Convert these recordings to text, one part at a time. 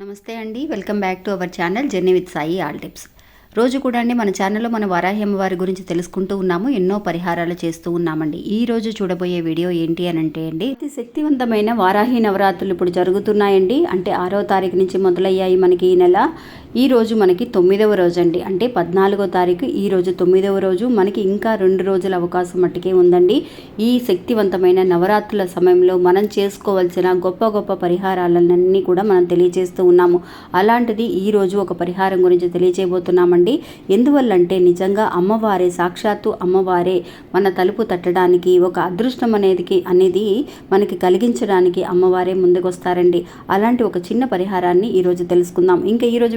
నమస్తే అండి. Welcome back to our channel journey with Sai all tips. రోజు కూడా అండి మన ఛానల్లో మన వారాహి వారి గురించి తెలుసుకుంటూ ఉన్నాము ఎన్నో పరిహారాలు చేస్తూ ఉన్నామండి. ఈ రోజు చూడబోయే వీడియో ఏంటి అని అంటే అండి అతి శక్తివంతమైన వారాహి నవరాత్రులు ఇప్పుడు జరుగుతున్నాయండి. అంటే ఆరో తారీఖు నుంచి మొదలయ్యాయి మనకి ఈ నెల. ఈరోజు మనకి తొమ్మిదవ రోజు అండి అంటే పద్నాలుగో తారీఖు ఈ రోజు తొమ్మిదవ రోజు. మనకి ఇంకా రెండు రోజుల అవకాశం మట్టుకే ఉందండి. ఈ శక్తివంతమైన నవరాత్రుల సమయంలో మనం చేసుకోవాల్సిన గొప్ప గొప్ప పరిహారాలన్నీ కూడా మనం తెలియజేస్తూ ఉన్నాము. అలాంటిది ఈ రోజు ఒక పరిహారం గురించి తెలియజేయబోతున్నామండి. ఎందువల్లంటే నిజంగా అమ్మవారే సాక్షాత్తు అమ్మవారే మన తలుపు తట్టడానికి ఒక అదృష్టం అనేది అనేది మనకి కలిగించడానికి అమ్మవారే ముందుకొస్తారండి. అలాంటి ఒక చిన్న పరిహారాన్ని ఈరోజు తెలుసుకుందాం. ఇంకా ఈరోజు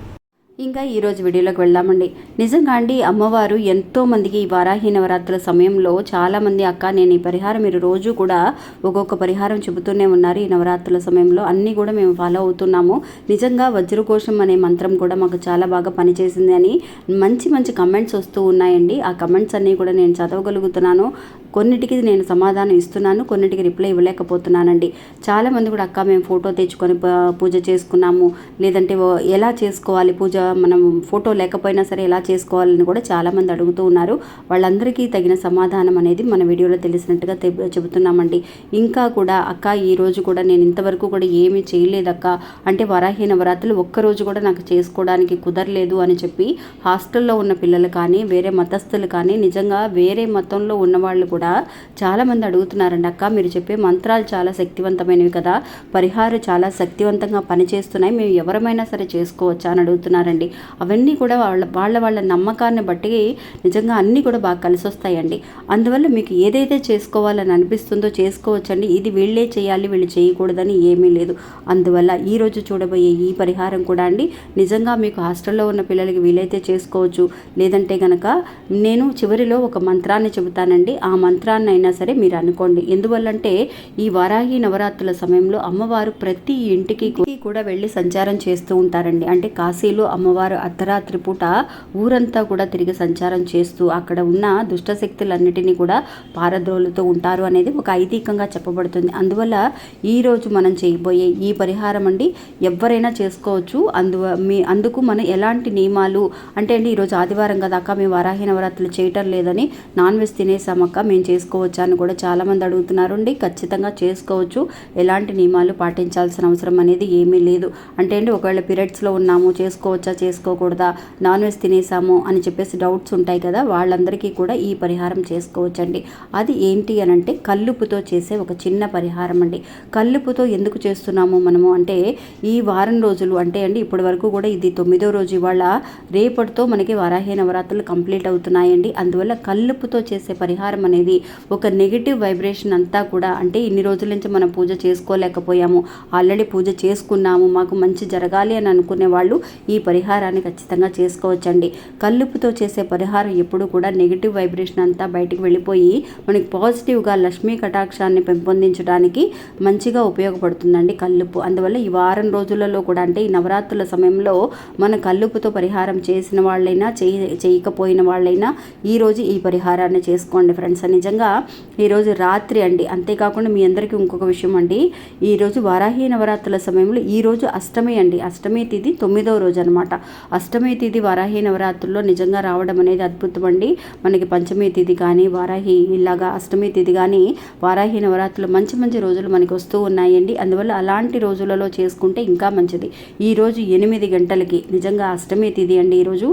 ఇంకా ఈరోజు వీడియోలోకి వెళ్దామండి. నిజంగా అండి అమ్మవారు ఎంతోమందికి ఈ వారాహి నవరాత్రుల సమయంలో చాలామంది అక్క నేను ఈ పరిహారం మీరు రోజు కూడా ఒక్కొక్క పరిహారం చెబుతూనే ఉన్నారు. ఈ నవరాత్రుల సమయంలో అన్నీ కూడా మేము ఫాలో అవుతున్నాము. నిజంగా వజ్రకోశం అనే మంత్రం కూడా మాకు చాలా బాగా పనిచేసింది అని మంచి మంచి కమెంట్స్ వస్తూ ఉన్నాయండి. ఆ కమెంట్స్ అన్నీ కూడా నేను చదవగలుగుతున్నాను. కొన్నిటికి నేను సమాధానం ఇస్తున్నాను కొన్నిటికి రిప్లై ఇవ్వలేకపోతున్నానండి. చాలామంది కూడా అక్క మేము ఫోటో తెచ్చుకొని పూజ చేసుకున్నాము. లేదంటే ఎలా చేసుకోవాలి? పూజ మనం ఫోటో లేకపోయినా సరే ఎలా చేసుకోవాలని కూడా చాలామంది అడుగుతూ ఉన్నారు. వాళ్ళందరికీ తగిన సమాధానం అనేది మన వీడియోలో తెలిసినట్టుగా చెబుతున్నామండి. ఇంకా కూడా అక్క ఈ రోజు కూడా నేను ఇంతవరకు కూడా ఏమీ చేయలేదక్క అంటే వరాహి నవరాత్రులు ఒక్కరోజు కూడా నాకు చేసుకోవడానికి కుదరలేదు అని చెప్పి హాస్టల్లో ఉన్న పిల్లలు కానీ వేరే మతస్థులు కానీ నిజంగా వేరే మతంలో ఉన్నవాళ్ళు కూడా కూడా చాలామంది అడుగుతున్నారండి. అక్క మీరు చెప్పే మంత్రాలు చాలా శక్తివంతమైనవి కదా. పరిహారం చాలా శక్తివంతంగా పనిచేస్తున్నాయి. మేము ఎవరమైనా సరే చేసుకోవచ్చా అని అడుగుతున్నారండి. అవన్నీ కూడా వాళ్ళ వాళ్ళ వాళ్ళ నమ్మకాన్ని బట్టి నిజంగా అన్నీ కూడా బాగా కలిసి వస్తాయండి అందువల్ల మీకు ఏదైతే చేసుకోవాలని అనిపిస్తుందో చేసుకోవచ్చండి. ఇది వీళ్ళే చేయాలి వీళ్ళు చేయకూడదని ఏమీ లేదు. అందువల్ల ఈరోజు చూడబోయే ఈ పరిహారం కూడా అండి నిజంగా మీకు హాస్టల్లో ఉన్న పిల్లలకి వీలైతే చేసుకోవచ్చు. లేదంటే కనుక నేను చివరిలో ఒక మంత్రాన్ని చెబుతానండి. ఆ మంత్రాన్ని అయినా సరే మీరు అనుకోండి. ఎందువల్లంటే ఈ వారాహి నవరాత్రుల సమయంలో అమ్మవారు ప్రతి ఇంటికి కూడా వెళ్ళి సంచారం చేస్తూ ఉంటారండి. అంటే కాశీలో అమ్మవారు అర్ధరాత్రి పూట ఊరంతా కూడా తిరిగి సంచారం చేస్తూ అక్కడ ఉన్న దుష్టశక్తులన్నిటినీ కూడా పారద్రోలుతూ ఉంటారు అనేది ఒక ఐతికంగా చెప్పబడుతుంది. అందువల్ల ఈరోజు మనం చేయబోయే ఈ పరిహారం అండి ఎవరైనా చేసుకోవచ్చు. అందు మీ అందుకు మనం ఎలాంటి నియమాలు అంటే అండి ఈరోజు ఆదివారం కదా అక్క మేము వారాహి నవరాత్రులు చేయటం లేదని నాన్ వెజ్ తినేసామక్క మేము చేసుకోవచ్చా అని కూడా చాలామంది అడుగుతున్నారు అండి. ఖచ్చితంగా చేసుకోవచ్చు. ఎలాంటి నియమాలు పాటించాల్సిన అవసరం అనేది ఏమీ లేదు. అంటే అండి ఒకవేళ పీరియడ్స్లో ఉన్నాము చేసుకోవచ్చా చేసుకోకూడదా? నాన్ వెజ్ తినేసాము అని చెప్పేసి డౌట్స్ ఉంటాయి కదా వాళ్ళందరికీ కూడా ఈ పరిహారం చేసుకోవచ్చండి. అది ఏంటి అని అంటే కల్లుపుతో చేసే ఒక చిన్న పరిహారం అండి. కల్లుపుతో ఎందుకు చేస్తున్నాము మనము అంటే ఈ వారం రోజులు అంటే అండి ఇప్పటి వరకు కూడా ఇది తొమ్మిదో రోజు ఇవాళ రేపటితో మనకి వరాహే నవరాత్రులు కంప్లీట్ అవుతున్నాయండి. అందువల్ల కల్లుపుతో చేసే పరిహారం అనేది ఒక నెగిటివ్ వైబ్రేషన్ అంతా కూడా అంటే ఇన్ని రోజుల నుంచి మనం పూజ చేసుకోలేకపోయాము. ఆల్రెడీ పూజ చేసుకున్నాము మాకు మంచి జరగాలి అని అనుకునే వాళ్ళు ఈ పరిహారాన్ని ఖచ్చితంగా చేసుకోవచ్చండి. కల్లుపుతో చేసే పరిహారం ఎప్పుడు కూడా నెగిటివ్ వైబ్రేషన్ అంతా బయటికి వెళ్ళిపోయి మనకి పాజిటివ్గా లక్ష్మీ కటాక్షాన్ని పెంపొందించడానికి మంచిగా ఉపయోగపడుతుందండి కల్లుపు అందువల్ల ఈ వారం రోజులలో కూడా అంటే ఈ నవరాత్రుల సమయంలో మన కల్లుపుతో పరిహారం చేసిన వాళ్ళైనా చేయ చేయకపోయిన వాళ్ళైనా ఈరోజు ఈ పరిహారాన్ని చేసుకోండి ఫ్రెండ్స్. నిజంగా ఈరోజు రాత్రి అండి అంతేకాకుండా మీ అందరికీ ఇంకొక విషయం అండి. ఈరోజు వారాహి నవరాత్రుల సమయంలో ఈరోజు అష్టమి అండి. అష్టమి తిథి తొమ్మిదవ రోజు అనమాట అష్టమి తిథి వారాహి నవరాత్రుల్లో నిజంగా రావడం అనేది అద్భుతం అండి. మనకి పంచమి తిథి కానీ వారాహి ఇలాగా అష్టమి తిథి కానీ వారాహి నవరాత్రులు మంచి మంచి రోజులు మనకి వస్తూ ఉన్నాయండి. అందువల్ల అలాంటి రోజులలో చేసుకుంటే ఇంకా మంచిది. ఈరోజు ఎనిమిది గంటలకి నిజంగా అష్టమి తిథి అండి ఈరోజు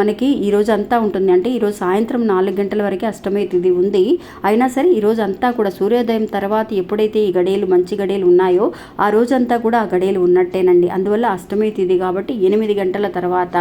మనకి ఈరోజు అంతా ఉంటుంది. అంటే ఈరోజు సాయంత్రం నాలుగు గంటల వరకు అష్టమి తిథి ఉంది. అయినా సరే ఈరోజు అంతా కూడా సూర్యోదయం తర్వాత ఎప్పుడైతే ఈ గడియలు మంచి గడియలు ఉన్నాయో ఆ రోజంతా కూడా ఆ గడియలు ఉన్నట్టేనండి. అందువల్ల అష్టమి తిథి కాబట్టి ఎనిమిది గంటల తర్వాత.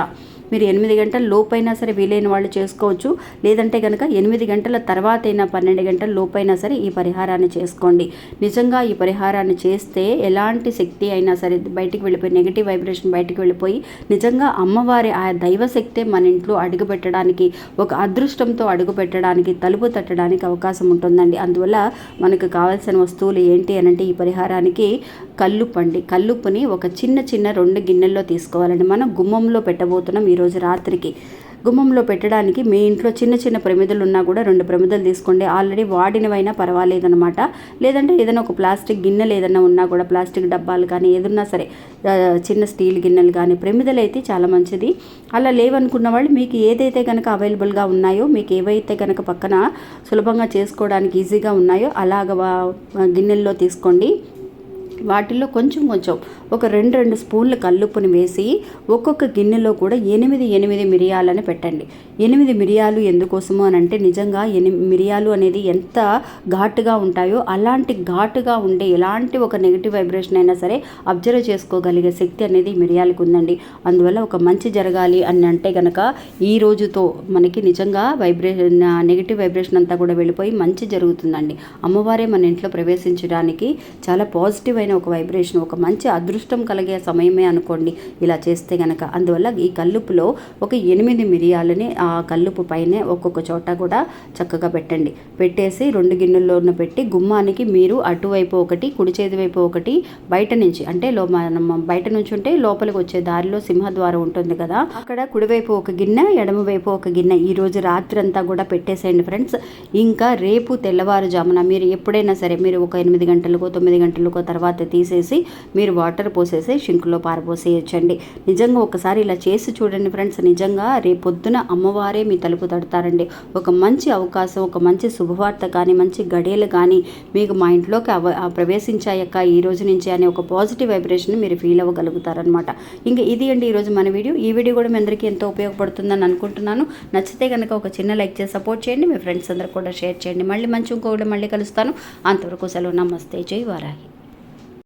మీరు ఎనిమిది గంటల లోపైనా సరే వీలైన వాళ్ళు చేసుకోవచ్చు. లేదంటే కనుక ఎనిమిది గంటల తర్వాత అయినా పన్నెండు గంటల లోపైనా సరే ఈ పరిహారాన్ని చేసుకోండి. నిజంగా ఈ పరిహారాన్ని చేస్తే ఎలాంటి శక్తి అయినా సరే బయటికి వెళ్ళిపోయి నెగిటివ్ వైబ్రేషన్ బయటికి వెళ్ళిపోయి నిజంగా అమ్మవారి ఆ దైవశక్తే మన ఇంట్లో అడుగుపెట్టడానికి ఒక అదృష్టంతో అడుగుపెట్టడానికి తలుపు తట్టడానికి అవకాశం ఉంటుందండి. అందువల్ల మనకు కావాల్సిన వస్తువులు ఏంటి అని అంటే ఈ పరిహారానికి కల్లుప్పండి. కల్లుప్పుని ఒక చిన్న చిన్న రెండు గిన్నెల్లో తీసుకోవాలండి. మనం గుమ్మంలో పెట్టబోతున్నాం ఈరోజు రాత్రికి గుమ్మంలో పెట్టడానికి మీ ఇంట్లో చిన్న చిన్న ప్రమిదలు ఉన్నా కూడా రెండు ప్రమిదలు తీసుకోండి. ఆల్రెడీ వాడినవైనా పర్వాలేదనమాట లేదంటే ఏదైనా ఒక ప్లాస్టిక్ గిన్నెలు ఏదైనా ఉన్నా కూడా ప్లాస్టిక్ డబ్బాలు కానీ ఏదన్నా సరే చిన్న స్టీల్ గిన్నెలు కానీ ప్రమిదలు అయితే చాలా మంచిది. అలా లేవనుకున్న వాళ్ళు మీకు ఏదైతే కనుక అవైలబుల్గా ఉన్నాయో మీకు ఏవైతే కనుక పక్కన సులభంగా చేసుకోవడానికి ఈజీగా ఉన్నాయో అలాగ గిన్నెల్లో తీసుకోండి. వాటిల్లో కొంచెం కొంచెం ఒక రెండు రెండు స్పూన్ల కల్లుప్పుని వేసి ఒక్కొక్క గిన్నెలో కూడా ఎనిమిది ఎనిమిది మిరియాలని పెట్టండి. ఎనిమిది మిరియాలు ఎందుకోసము అని అంటే నిజంగా ఎని మిరియాలు అనేది ఎంత ఘాటుగా ఉంటాయో అలాంటి ఘాటుగా ఉండే ఎలాంటి ఒక నెగిటివ్ వైబ్రేషన్ అయినా సరే అబ్జర్వ్ చేసుకోగలిగే శక్తి అనేది మిరియాలకు ఉందండి. అందువల్ల ఒక మంచి జరగాలి అని అంటే కనుక ఈ రోజుతో మనకి నిజంగా వైబ్రేషన్ నెగిటివ్ వైబ్రేషన్ అంతా కూడా వెళ్ళిపోయి మంచి జరుగుతుందండి. అమ్మవారే మన ఇంట్లో ప్రవేశించడానికి చాలా పాజిటివ్ అయిన ఒక వైబ్రేషన్ ఒక మంచి అదృష్టం కలిగే సమయమే అనుకోండి ఇలా చేస్తే గనక. అందువల్ల ఈ కల్లుపులో ఒక ఎనిమిది మిరియాలని ఆ కల్లుపు పైనే ఒక్కొక్క చోట కూడా చక్కగా పెట్టండి. పెట్టేసి రెండు గిన్నెల్లోనూ పెట్టి గుమ్మానికి మీరు అటువైపు ఒకటి కుడి చేతి వైపు ఒకటి బయట నుంచి అంటే లో మనం బయట నుంచి ఉంటే లోపలికి వచ్చే దారిలో సింహద్వారం ఉంటుంది కదా. అక్కడ కుడివైపు ఒక గిన్నె ఎడమవైపు ఒక గిన్నె. ఈ రోజు రాత్రి అంతా కూడా పెట్టేసేయండి ఫ్రెండ్స్. ఇంకా రేపు తెల్లవారుజామున మీరు ఎప్పుడైనా సరే మీరు ఒక ఎనిమిది గంటలకో తొమ్మిది గంటలకో తర్వాత తీసేసి మీరు వాటర్ పోసేసి షింకులో పారపోసేయచ్చండి నిజంగా ఒకసారి ఇలా చేసి చూడండి ఫ్రెండ్స్. నిజంగా రేపొద్దున అమ్మవారే మీ తలుపు తడతారండి. ఒక మంచి అవకాశం ఒక మంచి శుభవార్త కానీ మంచి గడియలు కానీ మీకు మా ఇంట్లోకి అవ ప్రవేశించాయక్క ఈ రోజు నుంచి అనే ఒక పాజిటివ్ వైబ్రేషన్ మీరు ఫీల్ అవ్వగలుగుతారనమాట ఇంకా ఇది అండి ఈరోజు మన వీడియో. ఈ వీడియో కూడా మీ అందరికీ ఎంతో ఉపయోగపడుతుందని అనుకుంటున్నాను. నచ్చితే కనుక ఒక చిన్న లైక్ చేసి సపోర్ట్ చేయండి. మీ ఫ్రెండ్స్ అందరూ కూడా షేర్ చేయండి. మళ్ళీ మంచి ఇంకొకటి మళ్ళీ కలుస్తాను. అంతవరకు సెలవు. నమస్తే. జై వారాహి.